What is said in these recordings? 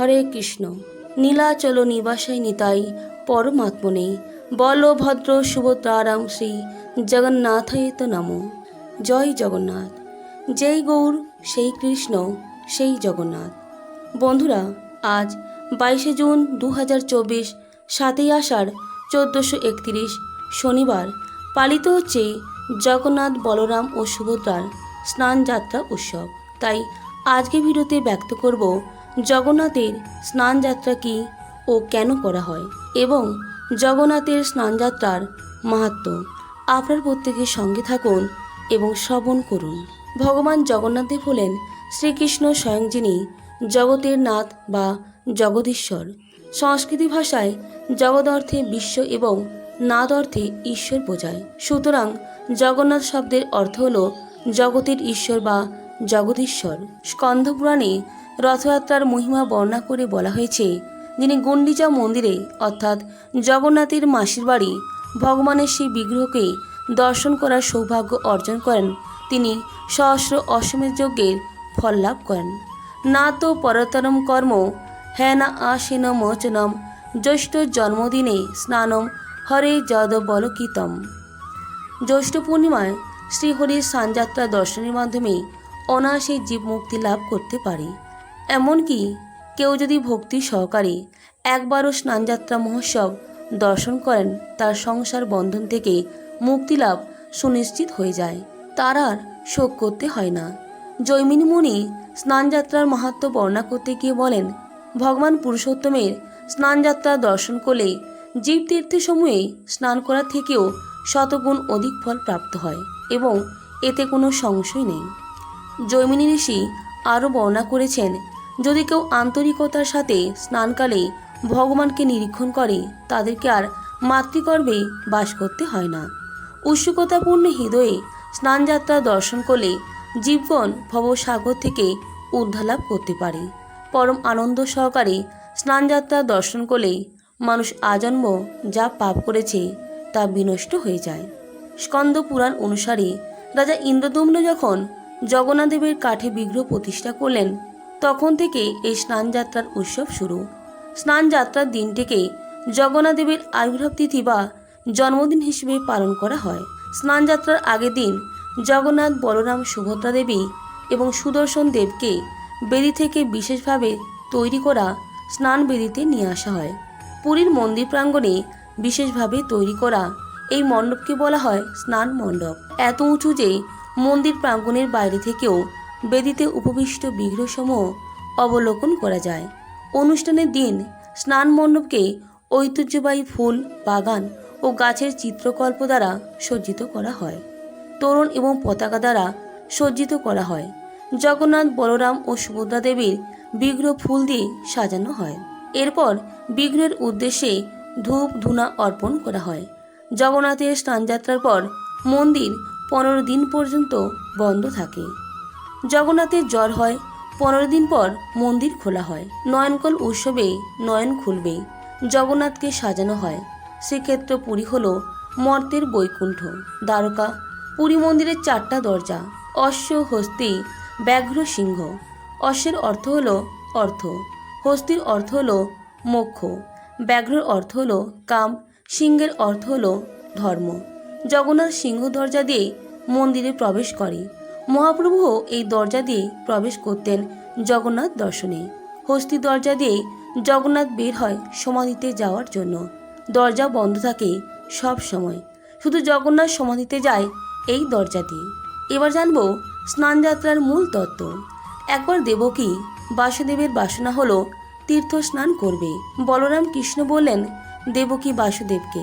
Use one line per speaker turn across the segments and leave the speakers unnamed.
হরে কৃষ্ণ। নীলাচল নিবাসায় নিতাই পরমাত্মনে। বলভদ্র সুভদ্রারাম শ্রী জগন্নাথায় নাম। জয় জগন্নাথ। যেই গৌর, সেই কৃষ্ণ, সেই জগন্নাথ। বন্ধুরা, আজ বাইশে জুন দু হাজার চব্বিশ, সাতই আষাঢ়, চোদ্দোশো একত্রিশ, শনিবার, পালিত হচ্ছে জগন্নাথ বলরাম ও সুভদ্রার স্নান যাত্রা উৎসব। তাই আজকে ভিডিওতে ব্যক্ত করব জগন্নাথের স্নান যাত্রা কী ও কেন করা হয় এবং জগন্নাথের স্নানযাত্রার মাহাত্ম্য আপনার প্রত্যেকের সঙ্গে থাকুন এবং শ্রবণ করুন। ভগবান জগন্নাথদেব হলেন শ্রীকৃষ্ণ স্বয়ং যিনি জগতের নাথ বা জগদীশ্বর। সংস্কৃতি ভাষায় জগৎ অর্থে বিশ্ব এবং নাদ অর্থে ঈশ্বর বোঝায়। সুতরাং জগন্নাথ শব্দের অর্থ হল জগতের ঈশ্বর বা জগদীশ্বর। স্কন্ধ পুরাণে রথযাত্রার মহিমা বর্ণনা করে বলা হয়েছে, যিনি গুন্ডিচা মন্দিরে, অর্থাৎ জগন্নাথের মাসির বাড়ি, ভগবানের সেই বিগ্রহকে দর্শন করার সৌভাগ্য অর্জন করেন। তিনি সহস্র অশ্বমেধ যজ্ঞের ফল লাভ করেন। না তো পরতরম কর্ম হ্যাঁ না আসেন মোচনম, জ্যৈষ্ঠ জন্মদিনে স্নানম, হরে যদ বলকিতম। জ্যৈষ্ঠ পূর্ণিমায় শ্রীহরির সানযাত্রা দর্শনের মাধ্যমে অনায়াসে জীব মুক্তি লাভ করতে পারে। এমনকি কেউ যদি ভক্তি সহকারে একবারও স্নানযাত্রা মহোৎসব দর্শন করেন, তার সংসার বন্ধন থেকে মুক্তি লাভ সুনিশ্চিত হয়ে যায়। তার আর শোক করতে হয় না। জৈমিনী মুনি স্নানযাত্রার মাহাত্ম্য বর্ণনা করতে গিয়ে বলেন, ভগবান পুরুষোত্তমের স্নানযাত্রা দর্শন করলে জীব তীর্থসমূহে স্নান করা থেকেও শতগুণ অধিক ফল প্রাপ্ত হয় এবং এতে কোনো সংশয় নেই। জৈমিনী ঋষি আরও বর্ণনা করেছেন যদি কেউ আন্তরিকতার সাথে স্নানকালে ভগবানকে নিরীক্ষণ করে, তাদেরকে আর মাতৃগর্ভে বাস করতে হয় না। উৎসুকতাপূর্ণ হৃদয়ে স্নানযাত্রা দর্শন করলে জীবগণ ভবসাগর থেকে উদ্ধার লাভ করতে পারে। পরম আনন্দ সহকারে স্নানযাত্রা দর্শন করলে মানুষ আজন্ম যা পাপ করেছে তা বিনষ্ট হয়ে যায়। স্কন্দ পুরাণ অনুসারে রাজা ইন্দ্রদম্ন যখন জগন্নাথদেবের কাঠে বিগ্রহ প্রতিষ্ঠা করলেন তখন থেকে এই স্নানযাত্রার উৎসব শুরু। স্নানযাত্রার দিনটিকে জগন্নাথদেবের আবির্ভাব তিথি বা জন্মদিন হিসেবে পালন করা হয়। স্নানযাত্রার আগের দিন জগন্নাথ বলরাম সুভদ্রা দেবী এবং সুদর্শন দেবকে বেদি থেকে বিশেষভাবে তৈরি করা স্নান বেদিতে নিয়ে আসা হয়। পুরীর মন্দির প্রাঙ্গণে বিশেষভাবে তৈরি করা এই মণ্ডপকে বলা হয় স্নান মণ্ডপ। এত উঁচু যে মন্দির প্রাঙ্গণের বাইরে থেকেও বেদিতে উপবিষ্ট বিগ্রহসমূহ অবলোকন করা যায়। অনুষ্ঠানের দিন স্নান মণ্ডপকে ঐতিহ্যবাহী ফুল, বাগান ও গাছের চিত্রকল্প দ্বারা সজ্জিত করা হয়। তোরণ এবং পতাকা দ্বারা সজ্জিত করা হয়। জগন্নাথ, বলরাম ও সুভদ্রা দেবীর বিগ্রহ ফুল দিয়ে সাজানো হয়। এরপর বিগ্রহের উদ্দেশ্যে ধূপ, ধুনা অর্পণ করা হয়। জগন্নাথের স্নানযাত্রার পর মন্দির পনেরো দিন পর্যন্ত বন্ধ থাকে। জগন্নাথের জ্বর হয়, পনেরো দিন পর মন্দির খোলা হয়। নয়নকল উৎসবে নয়ন খুলবে জগন্নাথকে সাজানো হয়। শ্রীক্ষেত্র পুরী হল মর্তের বৈকুণ্ঠ। দ্বারকা, পুরী মন্দিরের চারটা দরজা, অশ্ব, হস্তি, ব্যাঘ্র সিংহ। অশ্বের অর্থ হল অর্থ। হস্তির অর্থ হল মোক্ষ। ব্যাঘ্রর অর্থ হল কাম। সিংহের অর্থ হল ধর্ম। জগন্নাথ সিংহ দরজা দিয়ে মন্দিরে প্রবেশ করে। মহাপ্রভুও এই দরজা দিয়ে প্রবেশ করতেন, জগন্নাথ দর্শনে। হস্তি দরজা দিয়ে জগন্নাথ বের হয় সমাধিতে যাওয়ার জন্য। দরজা বন্ধ থাকে সব সময়। শুধু জগন্নাথ সমাধিতে যায় এই দরজা দিয়ে এবার জানব স্নানযাত্রার মূল তত্ত্ব। একবার দেবকী বাসুদেবের বাসনা হলো তীর্থ স্নান করবে। বলরাম কৃষ্ণ বললেন, দেবকী বাসুদেবকে,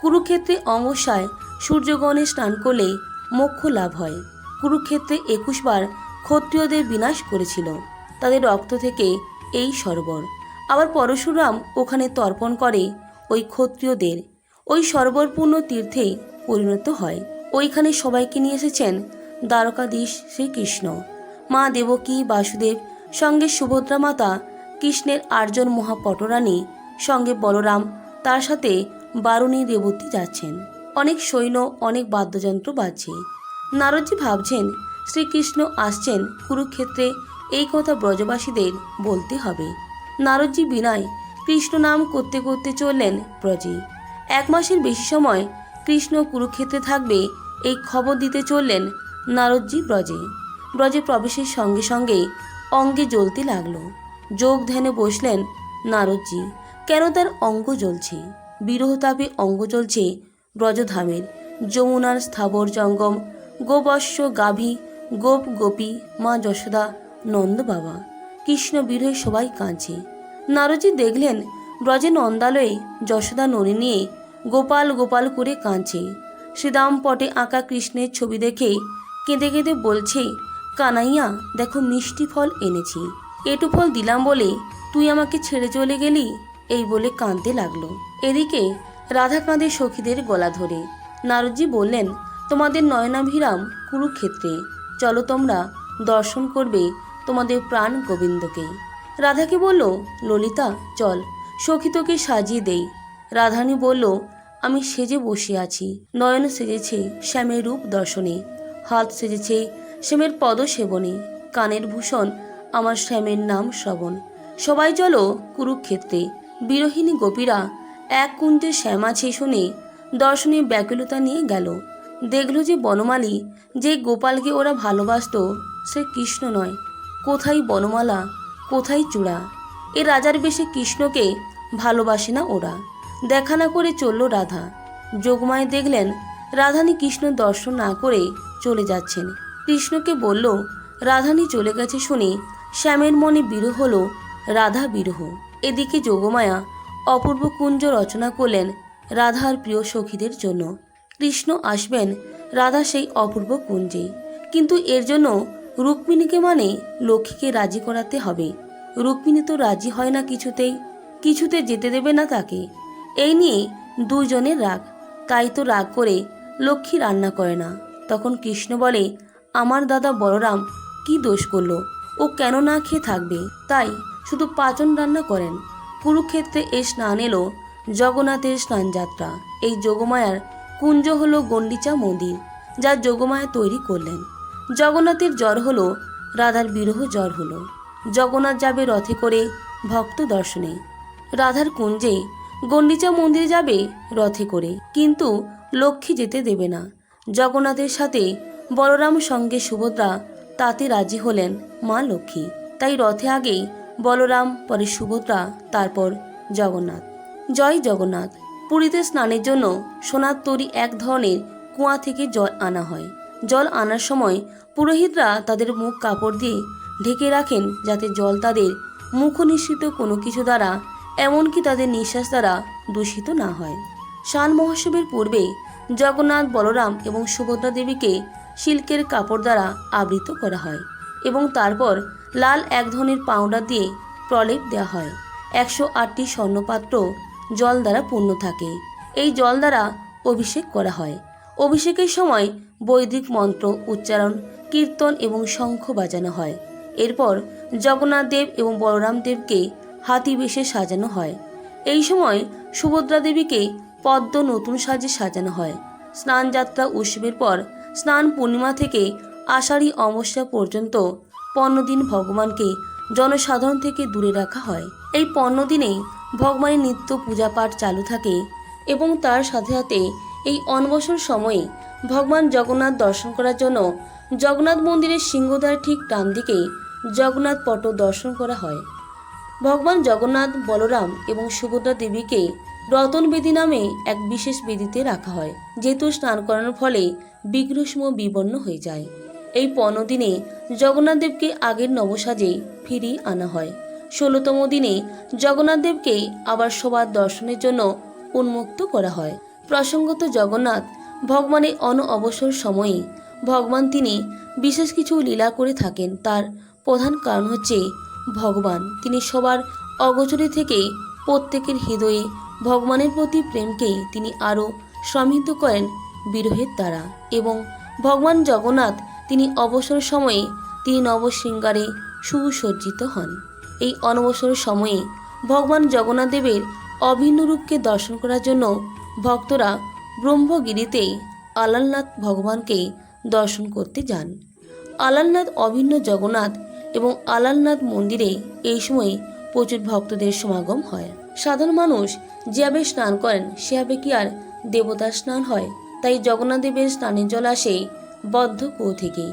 কুরুক্ষেত্রে অমাবস্যায় সূর্যগণে স্নান করলে মোক্ষ লাভ হয়। কুরুক্ষেত্রে একুশবার ক্ষত্রিয়দের বিনাশ করেছিল। তাদের রক্ত থেকে এই সরোবর। আবার পরশুরাম ওখানে তর্পণ করে ওই ক্ষত্রিয়দের। ওই সরোবরপূর্ণ তীর্থে পরিণত হয়। ওইখানে সবাইকে নিয়ে এসেছেন দ্বারকাধীশ শ্রীকৃষ্ণ। মা দেবকী, বাসুদেব, সঙ্গে সুভদ্রা মাতা কৃষ্ণের আর্জন মহাপটরানী, সঙ্গে বলরাম, তার সাথে বারুণী রেবতী যাচ্ছেন। অনেক সৈন্য, অনেক বাদ্যযন্ত্র বাজছে। নারদজি ভাবছেন, শ্রীকৃষ্ণ আসছেন, কুরুক্ষেত্রে এই কথা ব্রজবাসীদের বলতে হবে। নারদজি বিনায়, কৃষ্ণ নাম করতে করতে চললেন ব্রজে। এক মাসের বেশি সময় কৃষ্ণ কুরুক্ষেত্রে থাকবে এই খবর দিতে চললেন নারদজি ব্রজে। ব্রজে প্রবেশের সঙ্গে সঙ্গে অঙ্গে জ্বলতে লাগল। যোগ ধ্যানে বসলেন নারদজি। কেন তার অঙ্গ জ্বলছে? বিরহ তাপে অঙ্গ জ্বলছে ব্রজধামের। যমুনার স্থাবর জঙ্গম গোবর্ষ গাভী, গোপ গোপী, মা যশোদা, নন্দ বাবা। কৃষ্ণ বিরহে সবাই কাঁদছে। নারদজি দেখলেন ব্রজে নন্দালয়ে যশোদা ননি নিয়ে গোপাল গোপাল করে কাঁদছে। শ্রীদাম পটে আঁকা কৃষ্ণের ছবি দেখে কেঁদে কেঁদে বলছে, কানাইয়া, দেখো মিষ্টি ফল এনেছি। এটু ফল দিলাম বলে তুই আমাকে ছেড়ে চলে গেলি? এই বলে কাঁদতে লাগল। এদিকে রাধা কাঁদে সখীদের গলা ধরে। নারদজি বললেন তোমাদের নয়নাভিরাম কুরুক্ষেত্রে। চলো তোমরা দর্শন করবে তোমাদের প্রাণ গোবিন্দকে। রাধাকে বলল, ললিতা, চল, সখী তোকে সাজিয়ে দেই। রাধানী বলল, আমি সেজে বসে আছি। নয়ন সেজেছে শ্যামের রূপ দর্শনে। হাত সেজেছে শ্যামের পদ সেবনে কানের ভূষণ আমার শ্যামের নাম শ্রবণ। সবাই চলো কুরুক্ষেত্রে। বিরোহিণী গোপীরা এক কুঞ্জে শ্যাম আছে শুনে দর্শনে ব্যাকুলতা নিয়ে গেল। দেখল যে বনমালী, যে গোপালকে ওরা ভালোবাসতো, সে কৃষ্ণ নয়। কোথায় বনমালা? কোথায় চূড়া? এ রাজার বেশে কৃষ্ণকে ভালোবাসে না ওরা। দেখা না করে চলল রাধা। যোগমায় দেখলেন, রাধানী কৃষ্ণ দর্শন না করে চলে যাচ্ছেন। কৃষ্ণকে বলল, রাধানী চলে গেছে শুনে শ্যামের মনে বিরহ হলো, রাধা বিরহ। এদিকে যোগমায়া অপূর্ব কুঞ্জ রচনা করলেন রাধার প্রিয় সখীদের জন্য। কৃষ্ণ আসবেন, রাধা সেই অপূর্ব কুঞ্জে। কিন্তু এর জন্য রুক্মিণীকে মানে লক্ষ্মীকে রাজি করাতে হবে। রুক্মিণী তো রাজি হয় না কিছুতেই, কিছুতে যেতে দেবে না তাকে। এই নিয়ে দুইজনের রাগ। তাই তো রাগ করে লক্ষ্মী রান্না করে না। তখন কৃষ্ণ বলে, আমার দাদা বলরাম কি দোষ করল? ও কেন না খেয়ে থাকবে? তাই শুধু পাচন রান্না করেন। কুরুক্ষেত্রে এ স্নান এলো জগন্নাথের স্নানযাত্রা। এই যোগমায়ার কুঞ্জ হল গণ্ডিচা মন্দির, যা যোগমায়া তৈরি করলেন। জগন্নাথের জ্বর হলো, রাধার বিরহ জ্বর হলো। জগন্নাথ যাবে রথে করে ভক্ত দর্শনে। রাধার কুঞ্জে গণ্ডিচা মন্দিরে যাবে রথে করে, কিন্তু লক্ষ্মী যেতে দেবে না। জগন্নাথের সাথে বলরাম সঙ্গে সুভদ্রা তাতে রাজি হলেন মা লক্ষ্মী। তাই রথে আগে বলরাম, পরে সুভদ্রা, তারপর জগন্নাথ। জয় জগন্নাথ। পুরীতে স্নানের জন্য সোনার তৈরি এক ধরনের কুয়া থেকে জল আনা হয়। জল আনার সময় পুরোহিতরা তাদের মুখ কাপড় দিয়ে ঢেকে রাখেন যাতে জল তাদের মুখ নিঃসৃত কোনো কিছু দ্বারা, এমনকি তাদের নিঃশ্বাস দ্বারা দূষিত না হয়। শান মহোৎসবের পূর্বে জগন্নাথ, বলরাম এবং সুভদ্রা দেবীকে সিল্কের কাপড় দ্বারা আবৃত করা হয় এবং তারপর লাল এক ধরনের পাউডার দিয়ে প্রলেপ দেওয়া হয়। একশো আটটি স্বর্ণপাত্র জল দ্বারা পূর্ণ থাকে। এই জল দ্বারা অভিষেক করা হয়। অভিষেকের সময় বৈদিক মন্ত্র, উচ্চারণ, কীর্তন এবং শঙ্খ বাজানো হয়। এরপর জগন্নাথ দেব এবং বলরাম দেবকে হাতি বেশে সাজানো হয়। এই সময় সুভদ্রা দেবীকে পদ্ম নতুন সাজে সাজানো হয়। স্নানযাত্রা উৎসবের পর স্নান পূর্ণিমা থেকে আষাঢ়ী অমাবস্যা পর্যন্ত পনেরো দিন ভগবানকে জনসাধারণ থেকে দূরে রাখা হয়। এই পনেরো দিনে ভগবানের নিত্য পূজা পাঠ চালু থাকে এবং তার সাথে সাথে এই অনবসর সময়ে ভগবান জগন্নাথ দর্শন করার জন্য জগন্নাথ মন্দিরের সিংহদ্বার ঠিক ডান দিকে জগন্নাথ পট দর্শন করা হয়। ভগবান জগন্নাথ, বলরাম এবং সুভদ্রা দেবীকে রতন বেদী নামে এক বিশেষ বেদিতে রাখা হয়, যেহেতু স্নান করানোর ফলে বিগ্রহসমূহ বিবর্ণ হয়ে যায়। এই পনেরো দিনে জগন্নাথ দেবকে আগের নবসাজে ফিরিয়ে আনা হয়। ষোলোতম দিনে জগন্নাথ দেবকে আবার সবার দর্শনের জন্য উন্মুক্ত করা হয়। প্রসঙ্গত জগন্নাথ ভগবানের অন অবসর সময়ে ভগবান তিনি বিশেষ কিছু লীলা করে থাকেন। তার প্রধান কারণ হচ্ছে ভগবান। তিনি সবার অগোচরে থেকে প্রত্যেকের হৃদয়ে ভগবানের প্রতি প্রেমকে তিনি আরও সমৃদ্ধ করেন বিরোহের দ্বারা এবং ভগবান জগন্নাথ তিনি অবসর সময়ে তিনি নবশৃঙ্গারে সুসজ্জিত হন। এই অনবসর সময়ে ভগবান জগন্নাথ দেবের অভিন্ন রূপকে দর্শন করার জন্য ভক্তরা ব্রহ্মগিরিতে আলালনাথ ভগবানকে দর্শন করতে যান। আলালনাথ অভিন্ন জগন্নাথ এবং আলালনাথ মন্দিরে এই সময়ে প্রচুর ভক্তদের সমাগম হয়। সাধারণ মানুষ যেভাবে স্নান করেন, সেভাবে কি আর দেবতার স্নান হয়? তাই জগন্নাথ দেবের স্নানের জল আসে বদ্ধ কুয়ো থেকে।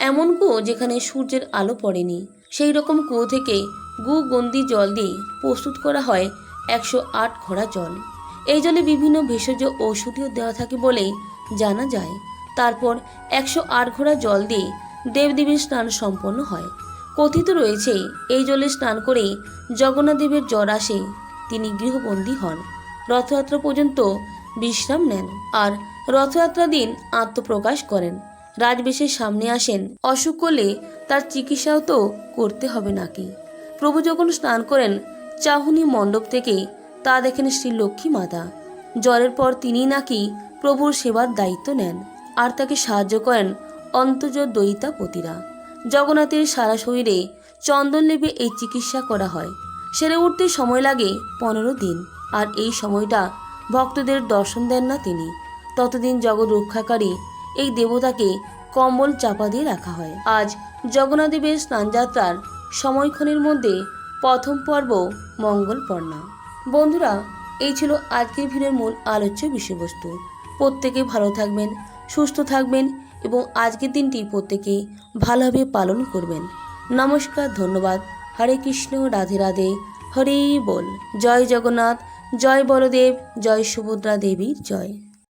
এমন কুয়ো যেখানে সূর্যের আলো পড়েনি। সেই রকম কুয়ো থেকে গু গন্দি জল দিয়ে প্রস্তুত করা হয় একশো আট ঘোড়া জল। এই জলে বিভিন্ন ভেষজ ঔষধিও দেওয়া থাকে বলেই জানা যায়। তারপর একশো আট ঘোড়া জল দিয়ে দেবদেবীর স্নান সম্পন্ন হয়। কথিত রয়েছে, এই জলে স্নান করে জগন্নাথদেবের জ্বর আসে, তিনি গৃহবন্দী হন। রথযাত্রা পর্যন্ত বিশ্রাম নেন আর রথযাত্রা দিন আত্মপ্রকাশ করেন। রাজবেশের সামনে আসেন, অসুখ করলে তার চিকিৎসাও তো করতে হবে নাকি? প্রভু যখন স্নান করেন, চাহুনি মণ্ডপ থেকে তা দেখেন শ্রী লক্ষ্মী মাতা। জ্বরের পর তিনি নাকি প্রভুর সেবার দায়িত্ব নেন, আর তাকে সাহায্য করেন অন্তর্জ দয়িতাপতিরা জগন্নাথের সারা শরীরে চন্দন লেপে এই চিকিৎসা করা হয়। সেরে উঠতে সময় লাগে পনেরো দিন, আর এই সময়টা ভক্তদের দর্শন দেন না তিনি। ততদিন জগৎ রক্ষাকারী এই দেবতাকে কম্বল চাপা দিয়ে রাখা হয়। আজ জগন্নাথ দেবের স্নানযাত্রার সময়ক্ষণের মধ্যে প্রথম পর্ব মঙ্গল পর্ণা। বন্ধুরা, এই ছিল আজকের ভিডিওর মূল আলোচ্য বিষয়বস্তু। প্রত্যেকে ভালো থাকবেন, সুস্থ থাকবেন এবং আজকের দিনটি প্রত্যেকে ভালোভাবে পালন করবেন। নমস্কার, ধন্যবাদ। হরে কৃষ্ণ, রাধে রাধে, হরে বল। জয় জগন্নাথ, জয় বলদেব, জয় সুভদ্রা দেবীর জয়।